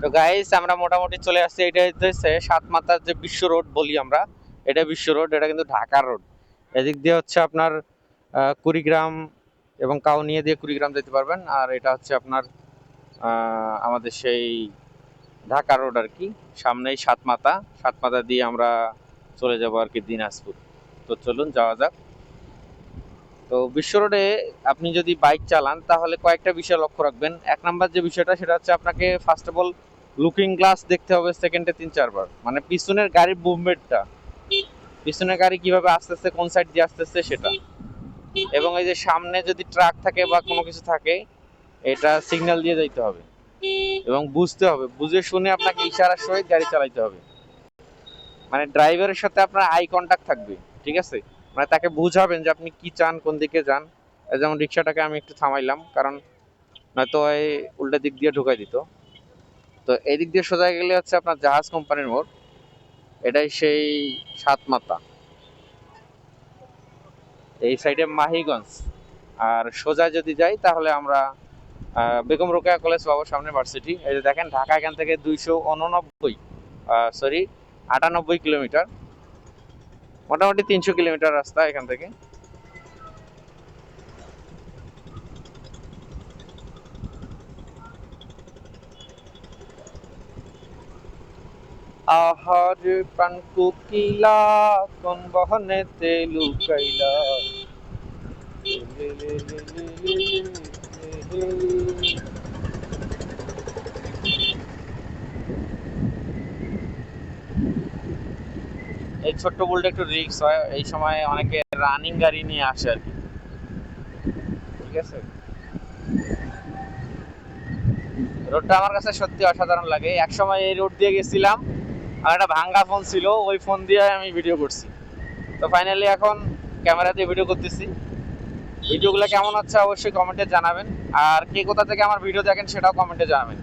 তো গাইস আমরা মোটামুটি চলে আসছি। এটা হচ্ছে সাত মাথার যে বিশ্ব রোড বলি আমরা, এটা বিশ্ব রোড, এটা কিন্তু ঢাকার রোড। এদিক দিয়ে হচ্ছে আপনার কুড়িগ্রাম এবং কাউনিয়া দিয়ে কুড়িগ্রাম যেতে পারবেন, আর এটা হচ্ছে আপনার আমাদের সেই ঢাকা রোড আর কি। সামনেই সাত মাথা সাত মাথা দিয়ে আমরা চলে যাব আর কি দিনাজপুর। তো চলুন, যাওয়া যাক। তো বিশ্ব রোডে আপনি যদি বাইক চালান, তাহলে কয়েকটা বিষয় লক্ষ্য রাখবেন। এক নাম্বার যে বিষয়টা, সেটা হচ্ছে আপনাকে first of all looking glass দেখতে হবে সেকেন্ডে তিন, চারবার। মানে পিছনের গাড়ির মুভমেন্টটা পিছনের গাড়ি কীভাবে আসতেছে কোন সাইড দিয়ে আসতেছে সেটা। এবং এই যে সামনে যদি ট্রাক থাকে বা কোনো কিছু থাকে, এটা সিগন্যাল দিয়ে যাইতে হবে। এবং বুঝতে হবে, বুঝে শুনে আপনাকে ইশারার সহিত গাড়ি চালাইতে হবে। মানে ড্রাইভারের সাথে আপনার আই কন্টাক্ট থাকবে, ঠিক আছে? মানে তাকে বুঝাবেন যে আপনি কি চান, কোন দিকে যান। যেমন রিক্সাটাকে আমি একটু থামাইলাম, কারণ নয়তো উল্টা দিক দিয়ে ঢুকাই দিত। তো এদিক দিয়ে সোজা গেলে হচ্ছে আপনার জাহাজ কোম্পানির মোড়। এটাই সেই সাত মাতা এই সাইডে মাহিগঞ্জ। আর সোজা যদি যাই, তাহলে আমরা বেগম রোকেয়া কলেজ পাবো সামনে ভার্সিটি এই যে দেখেন, ঢাকা এখান থেকে দুইশো উননব্বই সরি আটানব্বই কিলোমিটার। মোটামুটি তিনশো কিলোমিটার রাস্তা এখান থেকে। আহার প্রাণ কুকিলা, কোন বহনেতে লুকাইলা এই ছোট্ট বুলটা একটু রিক্স হয়, এই সময় অনেকে রানিং গাড়ি নিয়ে আসে আর কি। ঠিক আছে? রোডটা আমার কাছে সত্যি অসাধারণ লাগে। এক সময় এই রোড দিয়ে গেছিলাম আর একটা ভাঙ্গা ফোন ছিল, ওই ফোন দিয়ে আমি ভিডিও করছি। তো ফাইনালি এখন ক্যামেরা দিয়ে ভিডিও করতেছি। ভিডিওগুলো কেমন হচ্ছে অবশ্যই কমেন্টে জানাবেন। আর কে কোথা থেকে আমার ভিডিও দেখেন সেটাও কমেন্টে জানাবেন।